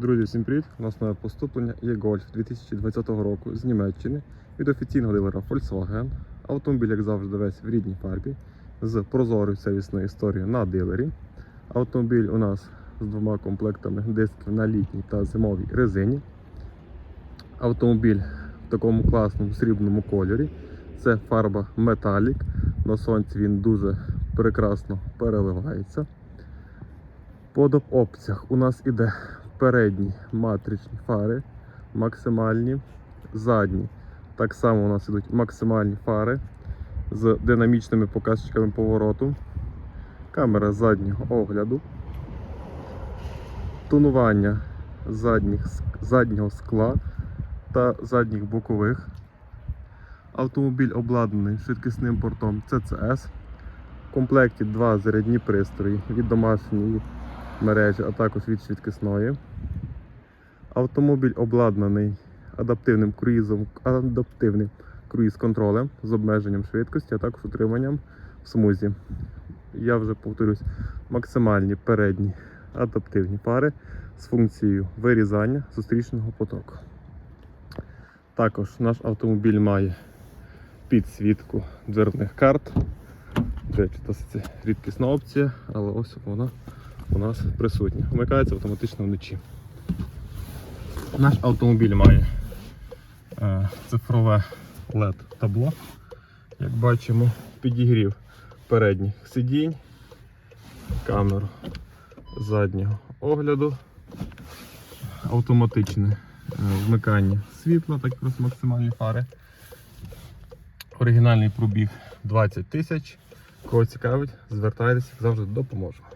Друзі, всім привіт! У нас нове поступлення є Golf 2020 року з Німеччини від офіційного дилера Volkswagen. Автомобіль, як завжди, весь в рідній фарбі з прозорою сервісною історією на дилері. Автомобіль у нас з двома комплектами дисків на літній та зимовій резині. Автомобіль в такому класному срібному кольорі. Це фарба Metallic. На сонці він дуже прекрасно переливається. По опціях у нас іде передні матричні фари, максимальні, задні. Так само у нас ідуть максимальні фари з динамічними показчиками повороту, камера заднього огляду, тонування задніх, заднього скла та задніх бокових. Автомобіль обладнаний швидкісним портом CCS. В комплекті два зарядні пристрої від домашньої мережі, а також від швидкісної. Автомобіль обладнаний адаптивним круїзом, адаптивним круїз-контролем з обмеженням швидкості, а також утриманням в смузі. Я вже повторюсь, максимальні передні адаптивні фари з функцією вирізання зустрічного потоку. Також наш автомобіль має підсвітку дверних карт. Речі, досить рідкісна опція, але ось вона у нас присутня. Вмикається автоматично вночі. Наш автомобіль має е, цифрове LED табло. Як бачимо, підігрів передніх сидінь, камеру заднього огляду, автоматичне е, вмикання світла, так як максимальні фари. Оригінальний пробіг 20 тисяч. Кого цікавить, звертайтеся, завжди допоможемо.